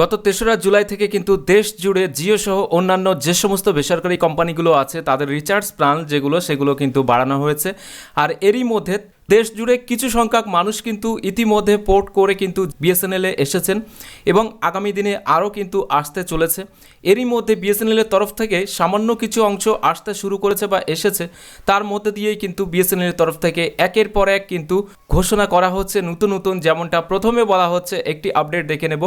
গত তেসরা জুলাই থেকে কিন্তু দেশ জুড়ে জিও সহ অন্যান্য যে সমস্ত বেসরকারি কোম্পানিগুলো আছে, তাদের রিচার্জ প্ল্যান যেগুলো, সেগুলো কিন্তু বাড়ানো হয়েছে। আর এরই মধ্যে দেশ জুড়ে কিছু সংখ্যক মানুষ কিন্তু ইতিমধ্যে পোর্ট করে কিন্তু বিএসএনএলে এসেছেন এবং আগামী দিনে আরও কিন্তু আসতে চলেছে। এরই মধ্যে বিএসএনএলের তরফ থেকে সামান্য কিছু অংশ আসতে শুরু করেছে বা এসেছে। তার মধ্যে দিয়েই কিন্তু বিএসএনএলের তরফ থেকে একের পর এক কিন্তু ঘোষণা করা হচ্ছে নতুন নতুন যেমনটা প্রথমে বলা হচ্ছে, একটি আপডেট দেখে নেব,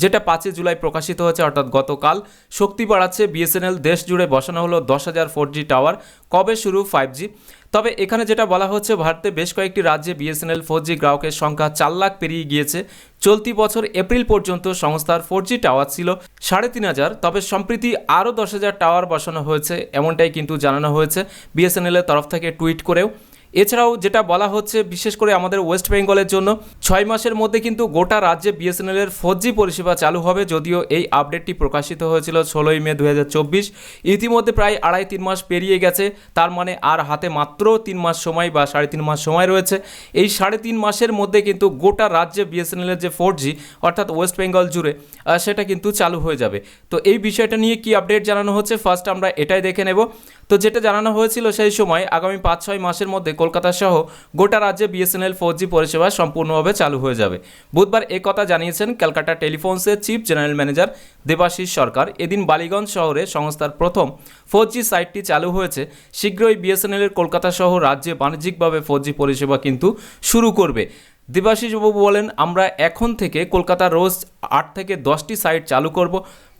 যেটা পাঁচই জুলাই প্রকাশিত হয়েছে, অর্থাৎ গতকাল। শক্তি বাড়াচ্ছে বিএসএনএল দেশ জুড়ে বসানো হলো দশ হাজার ফোর জি টাওয়ার। কবে শুরু? ফাইভ জি তবে এখানে যেটা বলা হচ্ছে, ভারতে বেশ কয়েকটি রাজ্যে বিএসএনএল ফোর জি গ্রাহকের সংখ্যা চার লাখ পেরিয়ে গিয়েছে। চলতি বছর এপ্রিল পর্যন্ত সংস্থার ফোর জি টাওয়ার ছিল সাড়ে তিন হাজার, তবে সম্প্রতি আরও দশ হাজার টাওয়ার বসানো হয়েছে, এমনটাই কিন্তু জানানো হয়েছে। বিএসএনএলের তরফ থেকে টুইট করেও এছাড়াও যেটা বলা হচ্ছে, বিশেষ করে আমাদের ওয়েস্ট বেঙ্গলের জন্য, ছয় মাসের মধ্যে কিন্তু গোটা রাজ্যে বিএসএনএল এর ফোর জি পরিষেবা চালু হবে, যদিও এই আপডেটটি প্রকাশিত হয়েছিল ষোলোই মে দু হাজার চব্বিশ। ইতিমধ্যে প্রায় আড়াই তিন মাস পেরিয়ে গেছে, তার মানে আর হাতে মাত্র তিন মাস সময় বা সাড়ে তিন মাস সময় রয়েছে। এই সাড়ে তিন মাসের মধ্যে কিন্তু গোটা রাজ্যে বিএসএনএল এর যে ফোর জি অর্থাৎ ওয়েস্ট বেঙ্গল জুড়ে সেটা কিন্তু চালু হয়ে যাবে। তো এই বিষয়টা নিয়ে কি আপডেট জানানো হচ্ছে ফার্স্ট আমরা এটাই দেখে নেব। তো যেটা জানানো হয়েছিল সেই সময় আগামী পাঁচ, ছয় মাসের মধ্যে কলকাতা সহ গোটা রাজ্যে বিএসএনএল ফোর জি পরিষেবা সম্পূর্ণভাবে চালু হয়ে যাবে। বুধবার এ কথা জানিয়েছেন Calcutta টেলিফোনসের chief general manager Debashis Sarkar. এদিন বালিগঞ্জ শহরে সংস্থার প্রথম ফোর জি সাইটটি চালু হয়েছে। শীঘ্রই বিএসএনএল এর কলকাতা সহ রাজ্যে বাণিজ্যিকভাবে ফোর জি পরিষেবা কিন্তু শুরু করবে। দেবাশিস বাবু বলেন, আমরা এখন থেকে কলকাতা রোজ আট থেকে দশটি সাইট চালু করব।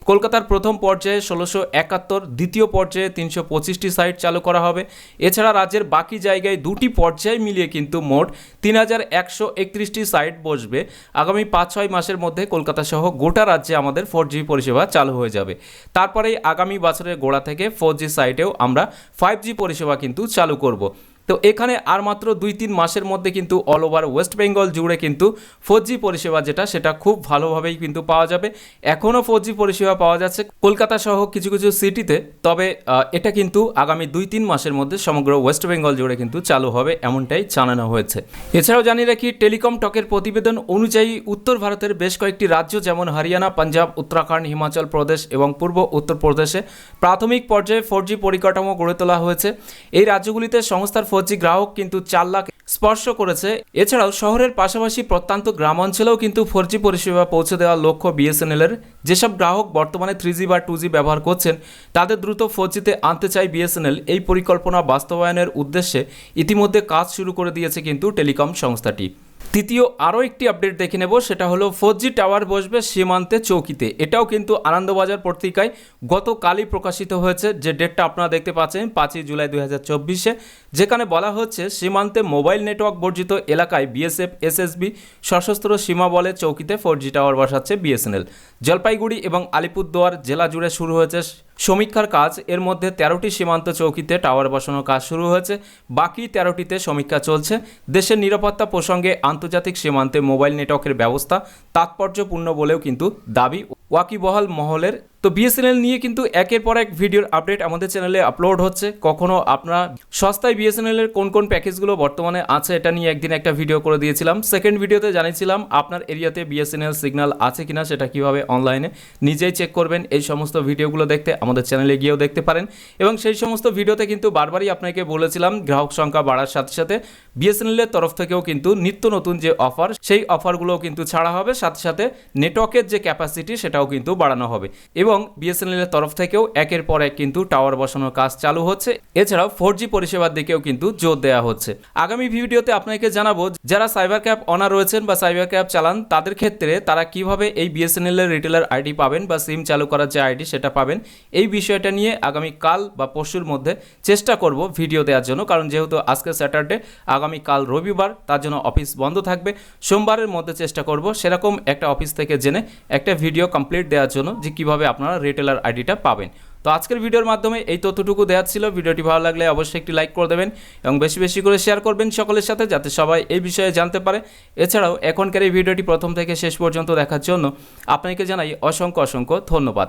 কলকাতার প্রথম পর্যায়ে ষোলোশো একাত্তর, দ্বিতীয় পর্যায়ে তিনশো পঁচিশটি সাইট চালু করা হবে। এছাড়া রাজ্যের বাকি জায়গায় দুটি পর্যায় মিলিয়ে কিন্তু মোট তিন হাজার একশো একত্রিশটি সাইট বসবে। আগামী পাঁচ ছয় মাসের মধ্যে কলকাতা সহ গোটা রাজ্যে আমাদের ফোর জি পরিষেবা চালু হয়ে যাবে। তারপরেই আগামী বছরের গোড়া থেকে ফোর জি সাইটেও আমরা ফাইভ জি পরিষেবা কিন্তু চালু করব। তো এখানে আর মাত্র দুই তিন মাসের মধ্যে কিন্তু অল ওভার ওয়েস্ট বেঙ্গল জুড়ে কিন্তু ফোর পরিষেবা যেটা, সেটা খুব ভালোভাবেই কিন্তু পাওয়া যাবে। এখনও ফোর পরিষেবা পাওয়া যাচ্ছে কলকাতা সহ কিছু কিছু সিটিতে তবে এটা কিন্তু আগামী দুই তিন মাসের মধ্যে সমগ্র ওয়েস্ট বেঙ্গল জুড়ে কিন্তু চালু হবে এমনটাই জানানো হয়েছে। এছাড়াও জানিয়ে রাখি, টেলিকম টকের প্রতিবেদন অনুযায়ী উত্তর ভারতের বেশ কয়েকটি রাজ্য যেমন হরিয়ানা, পাঞ্জাব, উত্তরাখণ্ড, হিমাচল প্রদেশ এবং পূর্ব উত্তরপ্রদেশে প্রাথমিক পর্যায়ে ফোর পরিকাঠামো গড়ে তোলা হয়েছে। এই রাজ্যগুলিতে সংস্থার ফোর জি গ্রাহক কিন্তু চার লাখ স্পর্শ করেছে। এছাড়াও শহরের পাশাপাশি প্রত্যন্ত গ্রাম অঞ্চলেও কিন্তু ফোর জি পরিষেবা পৌঁছে দেওয়ার লক্ষ্য বিএসএনএল এর যেসব গ্রাহক বর্তমানে থ্রি জি বা টু জি ব্যবহার করছেন, তাদের দ্রুত ফোর জিতে আনতে চাই বিএসএনএল। এই পরিকল্পনা বাস্তবায়নের উদ্দেশ্যে ইতিমধ্যে কাজ শুরু করে দিয়েছে কিন্তু টেলিকম সংস্থাটি। তৃতীয় আরও একটি আপডেট দেখে নেব, সেটা হলো ফোর জি টাওয়ার বসবে সীমান্তে চৌকিতে। এটাও কিন্তু আনন্দবাজার পত্রিকায় গতকালই প্রকাশিত হয়েছে, যে ডেটটা আপনারা দেখতে পাচ্ছেন, পাঁচই জুলাই দুই হাজার যেখানে বলা হচ্ছে সীমান্তে মোবাইল নেটওয়ার্ক বর্জিত এলাকায় বিএসএফ এসএসবি সশস্ত্র সীমা বলে চৌকিতে ফোর জি টাওয়ার বসাচ্ছে বিএসএনএল জলপাইগুড়ি এবং আলিপুরদুয়ার জেলা জুড়ে শুরু হয়েছে সমীক্ষার কাজ, এর মধ্যে তেরোটি সীমান্ত চৌকিতে টাওয়ার বসানোর কাজ শুরু হয়েছে। বাকি তেরোটিতে সমীক্ষা চলছে। দেশের নিরাপত্তা প্রসঙ্গে আন্তর্জাতিক সীমান্তে মোবাইল নেটওয়ার্কের ব্যবস্থা তাৎপর্যপূর্ণ বলেও কিন্তু দাবি। ওয়াকিবহাল মহলের তো বিএসএনএল নিয়ে কিন্তু একের পর এক ভিডিওর আপডেট আমাদের চ্যানেলে আপলোড হচ্ছে। কখনো আপনারা সস্তায় বিএসএনএল এর কোন কোন প্যাকেজগুলো বর্তমানে আছে এটা নিয়ে একদিন একটা ভিডিও করে দিয়েছিলাম। সেকেন্ড ভিডিওতে জানিয়েছিলাম আপনার এরিয়াতে বিএসএনএল সিগন্যাল আছে কিনা সেটা কীভাবে অনলাইনে নিজেই চেক করবেন। এই সমস্ত ভিডিওগুলো দেখতে আমাদের চ্যানেলে গিয়েও দেখতে পারেন। এবং সেই সমস্ত ভিডিওতে কিন্তু বারবারই আপনাকে বলেছিলাম গ্রাহক সংখ্যা বাড়ার সাথে সাথে বিএসএনএল এর তরফ থেকেও কিন্তু নিত্য নতুন যে অফার সেই অফারগুলোও কিন্তু ছাড়া হবে। সাথে সাথে নেটওয়ার্কের যে ক্যাপাসিটি সেটাও কিন্তু বাড়ানো হবে। এবং বিএসএনএল এর তরফ থেকেও একের পর এক কিন্তু টাওয়ার বসানোর কাজ চালু হচ্ছে। এছাড়াও ফোর জি পরিষেবার দিকেও কিন্তু জোর দেওয়া হচ্ছে। আগামী ভিডিওতে আপনাকে জানাব, যারা সাইবার ক্যাপ অনার রয়েছেন বা সাইবার ক্যাপ চালান, তাদের ক্ষেত্রে তারা কীভাবে এই বিএসএনএল এর রিটেলার আইডি পাবেন বা সিম চালু করার যে আইডি সেটা পাবেন, এই বিষয়টা নিয়ে আগামী কাল বা পরশুর মধ্যে চেষ্টা করব ভিডিও দেওয়ার জন্য। কারণ যেহেতু আজকে স্যাটারডে, আগামী কাল রবিবার, তার জন্য অফিস বন্ধ থাকবে। সোমবারের মধ্যে চেষ্টা করব সেরকম একটা অফিস থেকে জেনে একটা ভিডিও কমপ্লিট দেওয়ার জন্য যে কীভাবে আপনারা রিটেলার আইডিটা পাবেন। তো আজকের ভিডিওর মাধ্যমে এই তথ্যটুকু দেওয়া ছিল। ভিডিওটি ভালো লাগলে অবশ্যই একটি লাইক করে দেবেন এবং বেশি বেশি করে শেয়ার করবেন সকলের সাথে যাতে সবাই এই বিষয়ে জানতে পারে। এছাড়াও এখনকার এই ভিডিওটি প্রথম থেকে শেষ পর্যন্ত দেখার জন্য আপনাকে জানাই অসংখ্য অসংখ্য ধন্যবাদ।